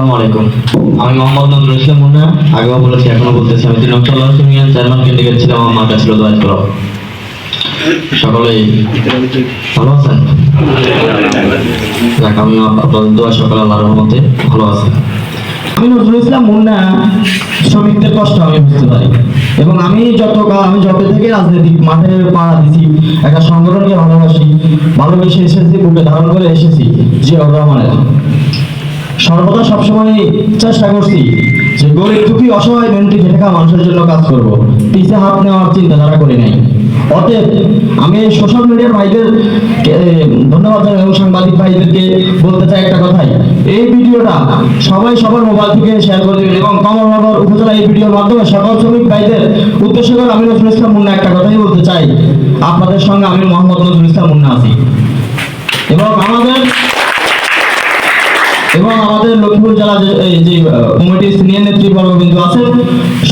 আসসালামু আলাইকুম। আমি মোহাম্মদ নজরুল ইসলাম মুন্না। আগেও বলেছি, এখনও বলতেছি, আমি তিন ইউনিয়ন চেয়ারম্যান ক্যান্ডিডেট ছিলাম, আমার কাছে ছিল সকলেই ভালো আছেন? আমি আপনাদের দোয়া আল্লাহর রহমতে ভালো আছেন আমি নজরুল ইসলাম মুন্না, শ্রমিকদের কষ্ট আমি বুঝতে পারি। এবং আমি যত আমি যত থেকে রাজনৈতিক মাঠে পাড়া দিছি, একটা সংগঠনকে ভালোবাসি, ভালোবেসে এসেছি বুকে ধারণ করে এসেছি, জিয়াউর রহমানের। সর্বদা সবসময় চেষ্টা করছি যে গরিব দুঃখী অসহায় মেন্টি খেটে মানুষের জন্য কাজ করব। পিছে হাত নেওয়ার চিন্তাধারা করি নাই। অতএব আমি সোশ্যাল মিডিয়ার ভাইদের ধন্যবাদ জানাই এবং সাংবাদিক ভাইদেরকে বলতে চাই একটা কথাই। এই ভিডিওটা সবাই সবার মোবাইল থেকে শেয়ার করে দেবেন এবং কমলনগর উপজেলা এই ভিডিওর মাধ্যমে সকল শ্রমিক ভাইদের উদ্দেশ্য করে আমি নজরুল ইসলাম মুন্না একটা কথাই বলতে চাই। আপনাদের সঙ্গে আমি মোহাম্মদ নজরুল ইসলাম মুন্না আছি। এবং আমাদের এবং আমাদের লক্ষ্মীপুর জেলা যে কমিটির সিনিয়র নেতৃবর্গ কিন্তু আছেন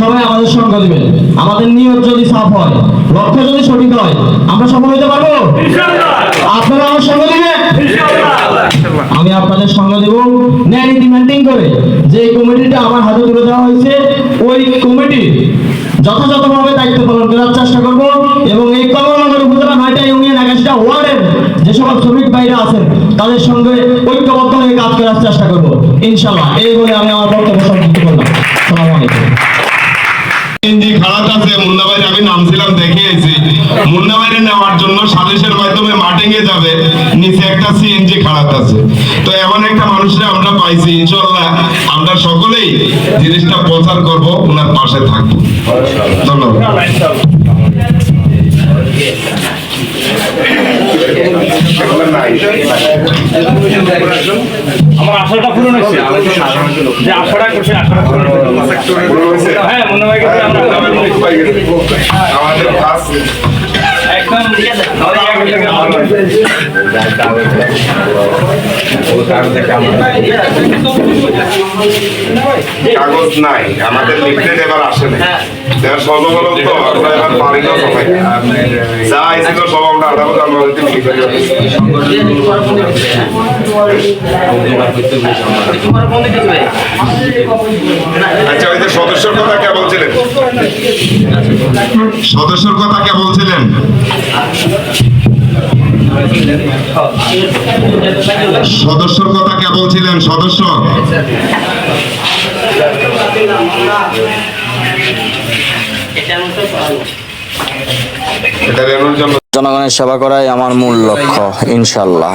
সবাই আমাদের সঙ্গ দিবেন। আমাদের নিয়ত যদি সাফ হয় লক্ষ্য যদি সঠিক হয় আমরা সফল হতে পারব? আপনারা আমার সঙ্গ দিবেন? আমি আপনাদের সঙ্গ দেব। ন্যায় নীতি মেনটেন করে যে কমিটিটা আমার হাতে তুলে দেওয়া হয়েছে ওই কমিটি যথাযথভাবে দায়িত্ব পালন করার চেষ্টা করব এবং এই কমলনগর উপজেলা নয়টা ইউনিয়ন একাশিটা ওয়ার্ডের যে সকল শ্রমিক ভাইরা আছেন তাদের সঙ্গে ঐক্যবদ্ধ কাজ চেষ্টা করব। ইনশাল্লাহ এই বলে আমি আমার বক্তব্য সংযুক্ত করলাম। সালাম আলাইকুম। খারাপ আছে মুন্না ভাই আমি নামছিলাম দেখিয়েছি মুন্না ভাইরে নেওয়ার জন্য সালিশের মাধ্যমে মাটিংয়ে যাবে নিচে একটা সিএনজি খারাপ আছে। তো এমন একটা মানুষের আমরা পাইছি ইনশাল্লাহ আমরা সকলেই জিনিসটা প্রচার করব ওনার পাশে থাকব। ধন্যবাদ। আমার আশাটা পূরণ হয়েছে। যে আশাটা করছে আশাটা পূরণ হয়েছে। হ্যাঁ মনে হয় কাগজ নাই। আমাদের লিখতে এবার আসে না এবার সর্বপ্রথম তো আমরা এবার পারি না সবাই। যা আইছিল সব আমরা আলাদা লিখে ফেলি। আচ্ছা ওই যে সদস্যর কথা কে বলছিলেন? সদস্যর কথা কে বলছিলেন? সদস্যর কথা কে বলছিলেন? সদস্য? জনগণের সেবা করাই আমার মূল লক্ষ্য ইনশাল্লাহ।